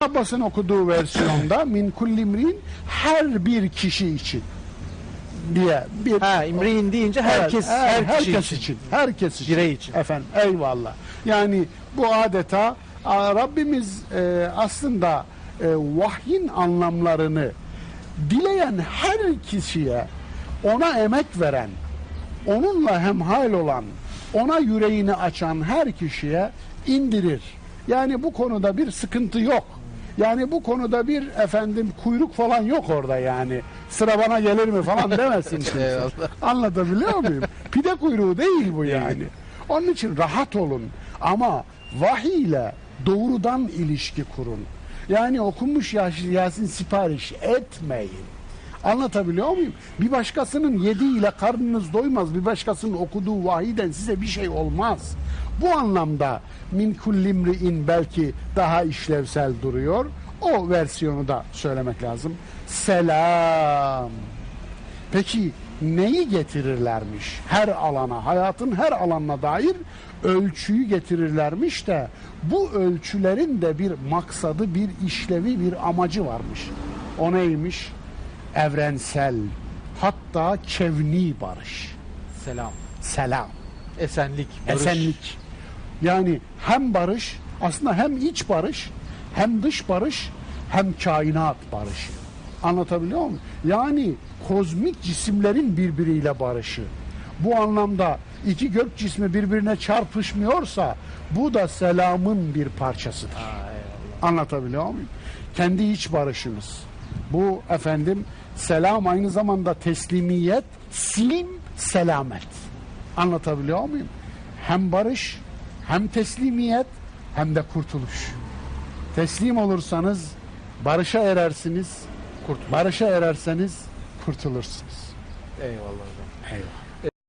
Abbas'ın okuduğu versiyonda min kullimrin her bir kişi için diye bir Ha imri'in deyince herkes, her, her- kişi herkes için. için. Herkes için. Birey için. Efendim eyvallah. Yani bu adeta Rabbimiz e, aslında e, vahyin anlamlarını dileyen her kişiye ona emek veren, onunla hemhal olan, ona yüreğini açan her kişiye indirir. Yani bu konuda bir sıkıntı yok. Yani bu konuda bir efendim kuyruk falan yok orada yani. Sıra bana gelir mi falan demesin kimse. Eyvallah. Anlatabiliyor muyum? Pide kuyruğu değil bu yani. Onun için rahat olun ama vahiy ile doğrudan ilişki kurun. Yani okunmuş Yasin sipariş etmeyin. Anlatabiliyor muyum? Bir başkasının yediğiyle karnınız doymaz. Bir başkasının okuduğu vahiden size bir şey olmaz. Bu anlamda min kullimri'in belki daha işlevsel duruyor. O versiyonu da söylemek lazım. Selam. Peki neyi getirirlermiş her alana, hayatın her alanına dair ölçüyü getirirlermiş de bu ölçülerin de bir maksadı, bir işlevi, bir amacı varmış. O neymiş? Evrensel, hatta kevni barış, Selam. selam, Esenlik. Barış. esenlik. Yani hem barış, aslında hem iç barış, hem dış barış, hem kainat barışı. Anlatabiliyor muyum? Yani kozmik cisimlerin birbiriyle barışı. Bu anlamda iki gök cismi birbirine çarpışmıyorsa bu da selamın bir parçasıdır. Anlatabiliyor muyum? Kendi iç barışımız. Bu efendim selam aynı zamanda teslimiyet, silim, selamet. Anlatabiliyor muyum? Hem barış, hem teslimiyet, hem de kurtuluş. Teslim olursanız barışa erersiniz. Kurt barışa ererseniz kurtulursunuz. Eyvallah hocam. Eyvallah.